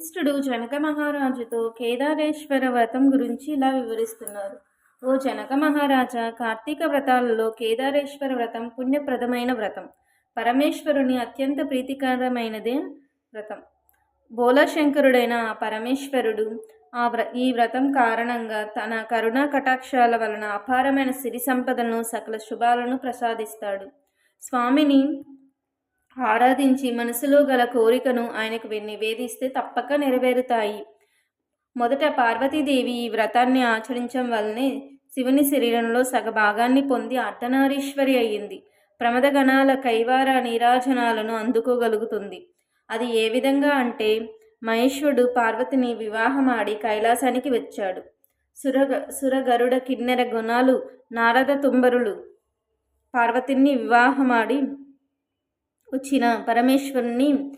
వశిష్ఠుడు జనక మహారాజుతో కేదారేశ్వర వ్రతం గురించి ఇలా వివరిస్తున్నారు. ఓ జనక మహారాజా కార్తీక వ్రతాలలో కేదారేశ్వర వ్రతం పుణ్యప్రదమైన వ్రతం. పరమేశ్వరుని అత్యంత ప్రీతికరమైనదే వ్రతం. బోలశంకరుడైన ఆ పరమేశ్వరుడు ఆ వ్ర ఈ వ్రతం కారణంగా తన కరుణా కటాక్షాల వలన అపారమైన సిరి సంపదలను సకల శుభాలను ప్రసాదిస్తాడు. స్వామిని ఆరాధించి మనసులో గల కోరికను ఆయనకు నివేదిస్తే తప్పక నెరవేరుతాయి. మొదట పార్వతీదేవి ఈ వ్రతాన్ని ఆచరించడం వల్లనే శివుని శరీరంలో సగభాగాన్ని పొంది అర్ధనారీశ్వరి అయ్యింది ప్రమదగణాల కైవార నీరాజనాలను అందుకోగలుగుతుంది. అది ఏ విధంగా అంటే మహేశ్వరుడు పార్వతిని వివాహమాడి కైలాసానికి వచ్చాడు. సురగ సురగరుడ కిన్నెర గుణాలు నారద తుంబరులు పార్వతిని వివాహమాడి వచ్చిన పరమేశ్వరుని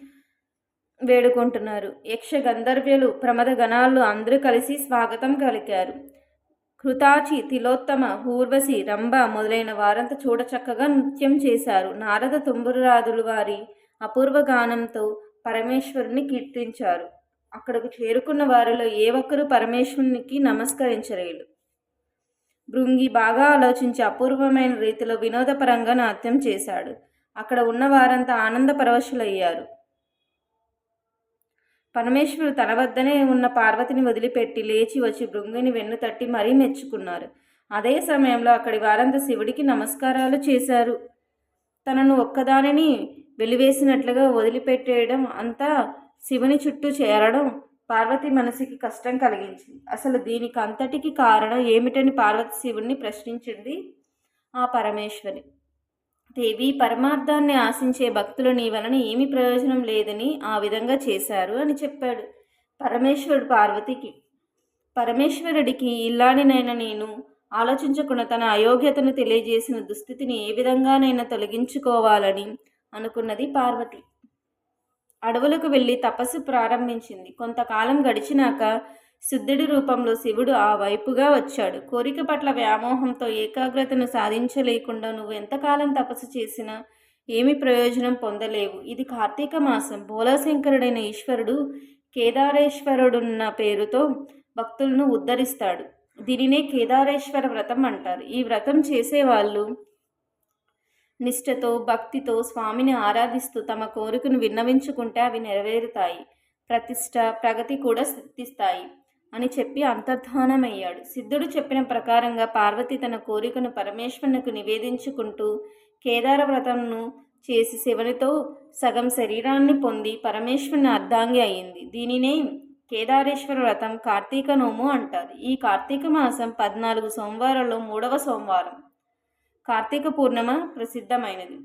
వేడుకుంటున్నారు. యక్ష గంధర్వ్యులు ప్రమద గణాలు అందరూ కలిసి స్వాగతం కలిగారు కృతాచి తిలోత్తమ ఊర్వశి రంభ మొదలైన వారంతా చూడచక్కగా నృత్యం చేశారు. నారద తుంబురాదులు వారి అపూర్వ గానంతో పరమేశ్వరుని కీర్తించారు. అక్కడకు చేరుకున్న వారిలో ఏ ఒక్కరు పరమేశ్వరునికి నమస్కరించలేదు. భృంగి బాగా ఆలోచించి అపూర్వమైన రీతిలో వినోదపరంగా నాట్యం చేశాడు. అక్కడ ఉన్న వారంతా ఆనంద పరవశులయ్యారు పరమేశ్వరుడు తన వద్దనే ఉన్న పార్వతిని వదిలిపెట్టి లేచి వచ్చి భృంగిని వెన్ను తట్టి మరీ మెచ్చుకున్నారు. అదే సమయంలో అక్కడి వారంతా శివుడికి నమస్కారాలు చేశారు. తనను ఒక్కదానిని వెలివేసినట్లుగా వదిలిపెట్టేయడం అంతా శివుని చుట్టూ చేరడం పార్వతి మనసుకి కష్టం కలిగించింది. అసలు దీనికి అంతటికి కారణం ఏమిటని పార్వతి శివుణ్ణి ప్రశ్నించింది ఆ పరమేశ్వరి. దేవి పరమార్థాన్ని ఆశించే భక్తులు నీ వలన ఏమి ప్రయోజనం లేదని ఆ విధంగా చేశారు అని చెప్పాడు పరమేశ్వరుడు పార్వతికి. పరమేశ్వరుడికి ఇల్లాడినైనా నేను ఆలోచించకుండా తన అయోగ్యతను తెలియజేసిన దుస్థితిని ఏ విధంగానైనా తొలగించుకోవాలని అనుకున్నది పార్వతి. అడవులకు వెళ్ళి తపస్సు ప్రారంభించింది. కొంతకాలం గడిచినాక శుద్ధుడి రూపంలో శివుడు ఆ వైపుగా వచ్చాడు. కోరిక పట్ల వ్యామోహంతో ఏకాగ్రతను సాధించలేకుండా నువ్వు ఎంతకాలం తపస్సు చేసినా ఏమి ప్రయోజనం పొందలేవు. ఇది కార్తీక మాసం. భోలాశంకరుడైన ఈశ్వరుడు కేదారేశ్వరుడున్న పేరుతో భక్తులను ఉద్ధరిస్తాడు. దీనినే కేదారేశ్వర వ్రతం అంటారు. ఈ వ్రతం చేసేవాళ్ళు నిష్ఠతో భక్తితో స్వామిని ఆరాధిస్తూ తమ కోరికను విన్నవించుకుంటే అవి నెరవేరుతాయి. ప్రతిష్ట ప్రగతి కూడా సిద్ధిస్తాయి. అని చెప్పి అంతర్ధానమయ్యాడు. సిద్ధుడు చెప్పిన ప్రకారంగా పార్వతి తన కోరికను పరమేశ్వరునికి నివేదించుకుంటూ కేదార వ్రతంను చేసి శివునితో సగం శరీరాన్ని పొంది పరమేశ్వరుని అర్ధాంగి అయింది. దీనినే కేదారేశ్వర వ్రతం కార్తీక నోము అంటారు. ఈ కార్తీక మాసం పద్నాలుగు సోమవారంలో మూడవ సోమవారం. కార్తీక పూర్ణిమ ప్రసిద్ధమైనది.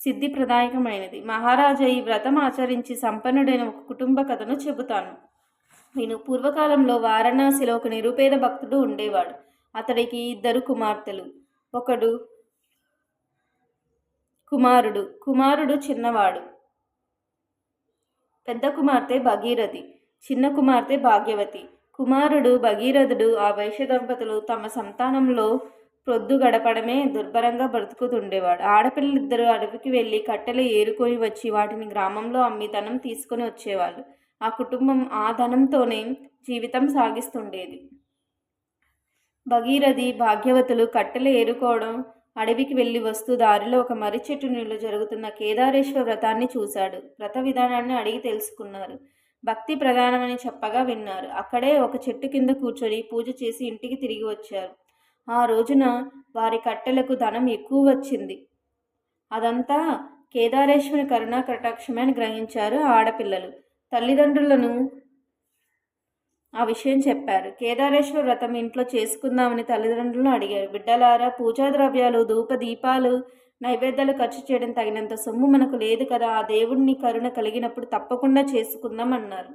సిద్ధి ప్రదాయకమైనది. మహారాజా ఈ వ్రతం ఆచరించి సంపన్నుడైన ఒక కుటుంబ కథను చెబుతాను. నేను పూర్వకాలంలో వారణాసిలో ఒక నిరుపేద భక్తుడు ఉండేవాడు. అతడికి ఇద్దరు కుమార్తెలు. ఒకడు కుమారుడు. కుమారుడు చిన్నవాడు. పెద్ద కుమార్తె భగీరథి. చిన్న కుమార్తె భాగ్యవతి. కుమారుడు భగీరథుడు ఆ వైశ్య దంపతులు తమ సంతానంలో ప్రొద్దు గడపడమే దుర్భరంగా బ్రతుకుతుండేవాడు. ఆడపిల్లలిద్దరూ అడవికి వెళ్ళి కట్టెలు ఏరుకొని వచ్చి వాటిని గ్రామంలో అమ్మి ధనం తీసుకొని వచ్చేవాళ్ళు. ఆ కుటుంబం ఆ ధనంతోనే జీవితం సాగిస్తుండేది. భగీరథి భాగ్యవతులు కట్టెలు ఏరుకోవడం అడవికి వెళ్ళి వస్తూ దారిలో ఒక మర్రి చెట్టు నీళ్ళు జరుగుతున్న కేదారేశ్వర వ్రతాన్ని చూశాడు. వ్రత విధానాన్ని అడిగి తెలుసుకున్నారు. భక్తి ప్రధానమని చెప్పగా విన్నారు. అక్కడే ఒక చెట్టు కింద కూర్చొని పూజ చేసి ఇంటికి తిరిగి వచ్చారు. ఆ రోజున వారి కట్టెలకు ధనం ఎక్కువ వచ్చింది. అదంతా కేదారేశ్వరి కరుణా కటాక్షమే అని గ్రహించారు ఆడపిల్లలు. తల్లిదండ్రులను ఆ విషయం చెప్పారు. కేదారేశ్వర వ్రతం ఇంట్లో చేసుకుందామని తల్లిదండ్రులను అడిగారు. బిడ్డలారా పూజా ద్రవ్యాలు ధూప దీపాలు నైవేద్యాలు ఖర్చు చేయడం తగినంత సొమ్ము మనకు లేదు కదా ఆ దేవుడిని కరుణ కలిగినప్పుడు తప్పకుండా చేసుకుందాం అన్నారు.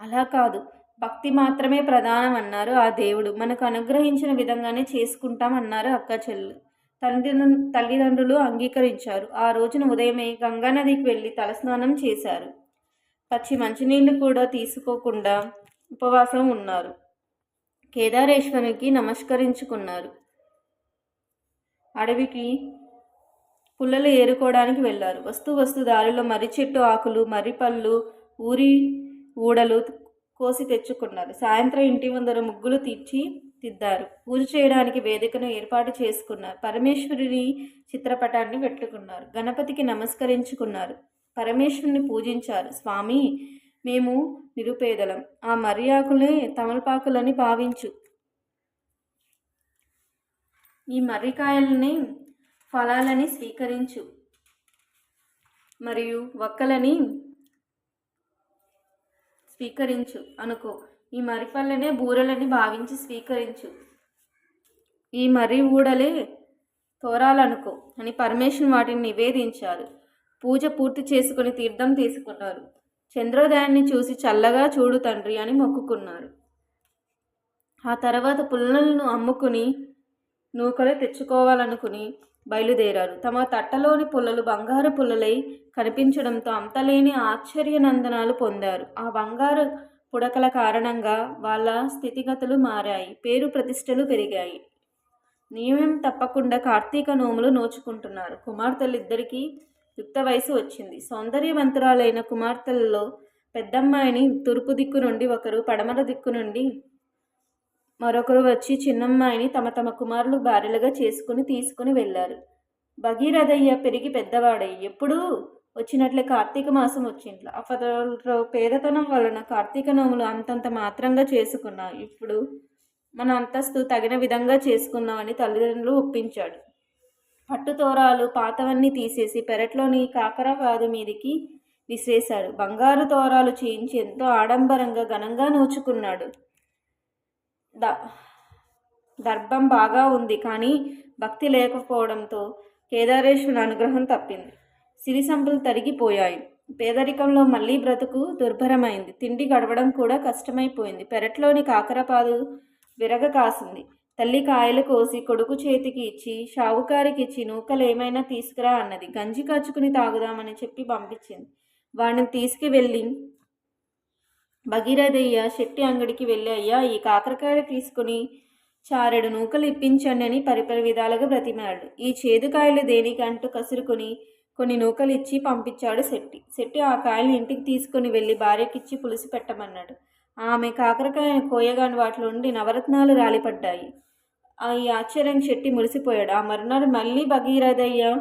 అలా కాదు. భక్తి మాత్రమే ప్రధానం అన్నారు ఆ దేవుడు. మనకు అనుగ్రహించిన విధంగానే చేసుకుంటాం అన్నారు అక్క చెల్లు. తండ్రి తల్లిదండ్రులు అంగీకరించారు. ఆ రోజున ఉదయమే గంగానదికి వెళ్ళి తలస్నానం చేశారు. పచ్చి మంచినీళ్ళు కూడా తీసుకోకుండా ఉపవాసం ఉన్నారు. కేదారేశ్వరికి నమస్కరించుకున్నారు. అడవికి పుల్లలు ఏరుకోవడానికి వెళ్ళారు. వస్తు వస్తు దారిలో మర్రి చెట్టు ఆకులు మర్రి పళ్ళు ఊరి ఊడలు కోసి తెచ్చుకున్నారు. సాయంత్రం ఇంటి ముందర ముగ్గులు తీర్చి తిద్దారు. పూజ చేయడానికి వేదికను ఏర్పాటు చేసుకున్నారు. పరమేశ్వరుని చిత్రపటాన్ని పెట్టుకున్నారు. గణపతికి నమస్కరించుకున్నారు. పరమేశ్వరుని పూజించారు. స్వామి మేము నిరుపేదలం. ఆ మర్యాకులే తమలపాకులని భావించు. ఈ మర్రికాయలని ఫలాలని స్వీకరించు. మరియు వక్కలని స్వీకరించు. అనుకో. ఈ మరిపళ్ళనే బూరలని భావించి స్వీకరించు. ఈ మర్రి ఊడలే తోరాలనుకో అని పరమేశ్వరుని వాటిని నివేదించారు పూజ పూర్తి చేసుకుని తీర్థం తీసుకున్నారు. చంద్రోదయాన్ని చూసి చల్లగా చూడు తండ్రి అని మొక్కుకున్నారు. ఆ తర్వాత పుల్లలను అమ్ముకుని నూకలు తెచ్చుకోవాలనుకుని బయలుదేరారు. తమ తట్టలోని పుల్లలు బంగారు పుల్లలై కనిపించడంతో అంతలేని ఆశ్చర్యనందనాలు పొందారు. ఆ బంగారు పుడకల కారణంగా వాళ్ళ స్థితిగతులు మారాయి. పేరు ప్రతిష్టలు పెరిగాయి. నియమం తప్పకుండా కార్తీక నోములు నోచుకుంటున్నారు. కుమార్తెలిద్దరికీ యుక్త వయసు వచ్చింది. సౌందర్యవంతురాలైన కుమార్తెలలో పెద్దమ్మాయిని తూర్పు దిక్కు నుండి ఒకరు పడమర దిక్కు నుండి మరొకరు వచ్చి చిన్నమ్మాయిని తమ తమ కుమారులు భార్యలుగా చేసుకుని తీసుకుని వెళ్ళారు. భగీరథయ్య పెరిగి పెద్దవాడయ్యి ఎప్పుడూ వచ్చినట్లే కార్తీక మాసం వచ్చింట్లో అప్పట్లో పేదతనం వలన కార్తీక నోములు అంతంత మాత్రంగా చేసుకున్నా ఇప్పుడు మన అంతస్తు తగిన విధంగా చేసుకుందామని తల్లిదండ్రులు ఒప్పించాడు. పట్టు తోరాలు పాతవన్నీ తీసేసి పెరట్లోని కాకరపాదు మీదికి విసిరేశాడు. బంగారు తోరాలు చేయించి ఎంతో ఆడంబరంగా ఘనంగా నోచుకున్నాడు. ద దర్భం బాగా ఉంది కానీ భక్తి లేకపోవడంతో కేదారేశ్వరుని అనుగ్రహం తప్పింది. సిరి సంపులు తరిగిపోయాయి. పేదరికంలో మళ్ళీ బ్రతుకు దుర్భరమైంది. తిండి గడవడం కూడా కష్టమైపోయింది. పెరట్లోని కాకరపాదు విరగ కాసింది. తల్లి కాయలు కోసి కొడుకు చేతికి ఇచ్చి షావుకారికి ఇచ్చి నూకలు ఏమైనా తీసుకురా అన్నది. గంజి కాచుకుని తాగుదామని చెప్పి పంపించింది. వాడిని తీసుకువెళ్ళి భగీరథయ్య శెట్టి అంగడికి వెళ్ళి అయ్యా ఈ కాకరకాయలు తీసుకుని చారెడు నూకలు ఇప్పించండి అని పరిపరి విధాలుగా బ్రతిమాడు ఈ చేదుకాయలు దేనికంటూ కసురుకొని కొన్ని నూకలు ఇచ్చి పంపించాడు శెట్టి. శెట్టి ఆ కాయలు ఇంటికి తీసుకుని వెళ్ళి భార్యకిచ్చి పులుసు పెట్టమన్నాడు. ఆమె కాకరకాయను కోయగాని వాటిలో ఉండి నవరత్నాలు రాలిపడ్డాయి. ఈ ఆశ్చర్యం శెట్టి మురిసిపోయాడు. ఆ మరునాడు మళ్ళీ భగీరథయ్య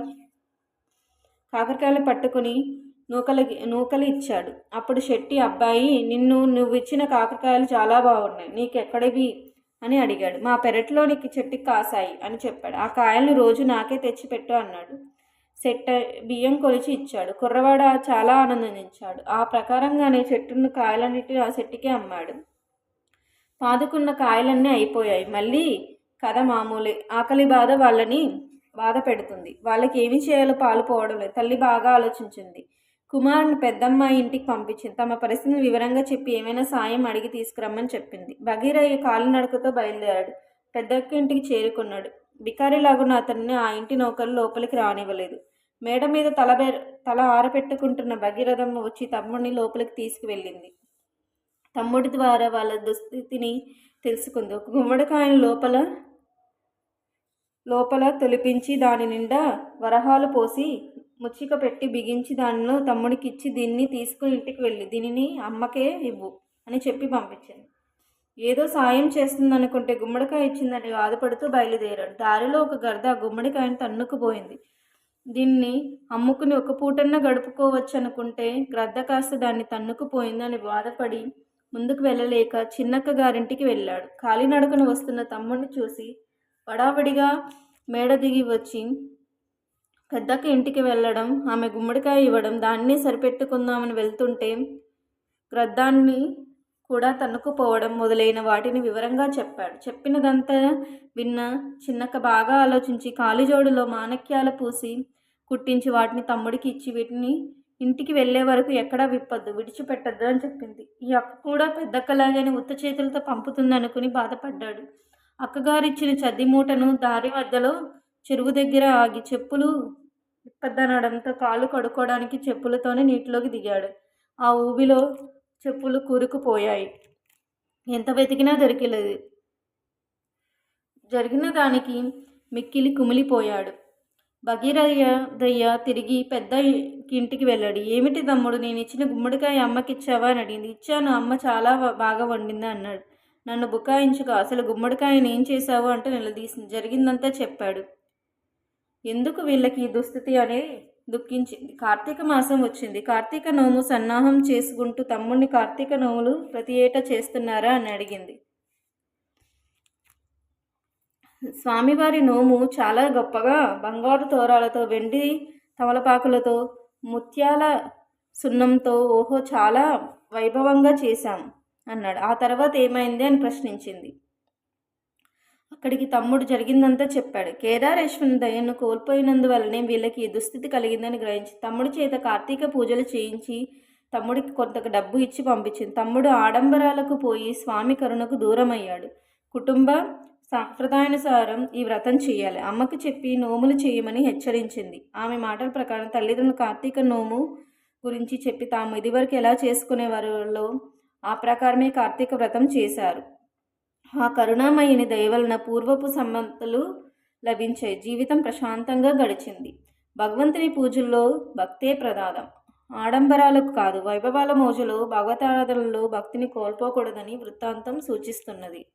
కాకరకాయలు పట్టుకుని నూకలు నూకలు ఇచ్చాడు. అప్పుడు శెట్టి అబ్బాయి నిన్ను నువ్వు ఇచ్చిన కాకరకాయలు చాలా బాగున్నాయి. నీకెక్కడివి? అని అడిగాడు. మా పెరట్లోనికి చెట్టుకి కాసాయి అని చెప్పాడు. ఆ కాయలను రోజు నాకే తెచ్చిపెట్టు అన్నాడు. సెట్ బియ్యం కొలిచి ఇచ్చాడు. కుర్రవాడ చాలా ఆనందించాడు. ఆ ప్రకారంగానే చెట్టును కాయలన్నిటి ఆ చెట్టుకే అమ్మాడు. పాదుకున్న కాయలన్నీ అయిపోయాయి. మళ్ళీ కథ మామూలే. ఆకలి బాధ వాళ్ళని బాధ పెడుతుంది. వాళ్ళకి ఏమి చేయాలో పాలుపోవడం లేదు. తల్లి బాగా ఆలోచించింది. కుమారుని పెద్దమ్మాయి ఇంటికి పంపించింది. తమ పరిస్థితిని వివరంగా చెప్పి ఏమైనా సాయం అడిగి తీసుకురమ్మని చెప్పింది. భగీరయ్య కాలినడకతో బయలుదేరాడు. పెద్దక్క ఇంటికి చేరుకున్నాడు. బికారిలాగున్న అతన్ని ఆ ఇంటి నౌకలు లోపలికి రానివ్వలేదు. మేడ మీద తల బె తల ఆరపెట్టుకుంటున్న భగీరథమ్మ వచ్చి తమ్ముడిని లోపలికి తీసుకువెళ్ళింది. తమ్ముడి ద్వారా వాళ్ళ దుస్థితిని తెలుసుకుంది. ఒక గుమ్మడికాయను లోపల లోపల తొలిపించి దాని నిండా వరహాలు పోసి ముచ్చిక పెట్టి బిగించి దానిలో తమ్ముడికి ఇచ్చి దీన్ని తీసుకుని ఇంటికి వెళ్ళి దీనిని అమ్మకే ఇవ్వు అని చెప్పి పంపించింది. ఏదో సాయం చేస్తుందనుకుంటే గుమ్మడికాయ ఇచ్చిందని బాధపడుతూ బయలుదేరాడు. దారిలో ఒక గర్ద గుమ్మడికాయను తన్నుకుపోయింది. దీన్ని అమ్ముకుని ఒక పూటన్నా గడుపుకోవచ్చు అనుకుంటే గ్రద్ద కాస్త దాన్ని తన్నుకుపోయిందని బాధపడి ముందుకు వెళ్ళలేక చిన్నక్క గారింటికి వెళ్ళాడు. కాలినడకన వస్తున్న తమ్ముడిని చూసి వడావడిగా మేడ దిగి వచ్చి పెద్దక్క ఇంటికి వెళ్ళడం ఆమె గుమ్మడికాయ ఇవ్వడం దాన్ని సరిపెట్టుకుందామని వెళ్తుంటే గ్రద్దాన్ని కూడా తన్నుకుపోవడం మొదలైన వాటిని వివరంగా చెప్పాడు. చెప్పినదంతా విన్న చిన్నక్క బాగా ఆలోచించి కాలిజోడులో మాణిక్యాలు పూసి కుట్టించి వాటిని తమ్ముడికి ఇచ్చి వీటిని ఇంటికి వెళ్ళే వరకు ఎక్కడా విప్పొద్దు విడిచిపెట్టద్దు అని చెప్పింది. ఈ అక్క కూడా పెద్దక్కలాగానే ఉత్త చేతులతో పంపుతుందనుకుని బాధపడ్డాడు. అక్కగారిచ్చిన చద్ది మూటను దారి మధ్యలో చెరువు దగ్గర ఆగి చెప్పులు విప్పద్దనడంతో కాళ్ళు కడుక్కోవడానికి చెప్పులతోనే నీటిలోకి దిగాడు. ఆ ఊబిలో చెప్పులు కూరుకుపోయాయి. ఎంత వెతికినా దొరికలేదు. జరిగిన దానికి మిక్కిలి కుమిలిపోయాడు. భగీరథయ్య తిరిగి పెద్ద ఇంటికి వెళ్ళాడు. ఏమిటి తమ్ముడు నేను ఇచ్చిన గుమ్మడికాయ అమ్మకి ఇచ్చావా అని అడిగింది. ఇచ్చాను అమ్మ చాలా బాగా వండింది అన్నాడు. నన్ను బుకాయించుకో అసలు గుమ్మడికాయని ఏం చేశావు? అంటూ నిలదీసింది. జరిగిందంతా చెప్పాడు. ఎందుకు వీళ్ళకి ఈ దుస్థితి? అనే దుఃఖించింది. కార్తీక మాసం వచ్చింది. కార్తీక నోము సన్నాహం చేసుకుంటూ తమ్ముడిని కార్తీక నోములు ప్రతి ఏటా చేస్తున్నారా? అని అడిగింది. స్వామివారి నోము చాలా గొప్పగా బంగారు తోరాలతో వెండి తమలపాకులతో ముత్యాల సున్నంతో ఓహో చాలా వైభవంగా చేశాం అన్నాడు. ఆ తర్వాత ఏమైంది అని ప్రశ్నించింది. అక్కడికి తమ్ముడు జరిగిందంతా చెప్పాడు. కేదారేశ్వరుని దయను కోల్పోయినందువల్లనే వీళ్ళకి దుస్థితి కలిగిందని గ్రహించి తమ్ముడి చేత కార్తీక పూజలు చేయించి తమ్ముడికి కొంత డబ్బు ఇచ్చి పంపించింది. తమ్ముడు ఆడంబరాలకు పోయి స్వామి కరుణకు దూరమయ్యాడు. కుటుంబ సాంప్రదాయానుసారం ఈ వ్రతం చేయాలి. అమ్మకు చెప్పి నోములు చేయమని హెచ్చరించింది. ఆమె మాటల ప్రకారం తల్లిదండ్రులు కార్తీక నోము గురించి చెప్పి తాము ఇదివరకు ఎలా చేసుకునేవారిలో ఆ ప్రకారమే కార్తీక వ్రతం చేశారు. ఆ కరుణామయ్యని దయవలన పూర్వపు సమ్మతలు లభించాయి. జీవితం ప్రశాంతంగా గడిచింది. భగవంతుని పూజల్లో భక్తే ప్రదాదం ఆడంబరాలకు కాదు వైభవాల మోజులో భగవతారాధనలో భక్తిని కోల్పోకూడదని వృత్తాంతం సూచిస్తున్నది.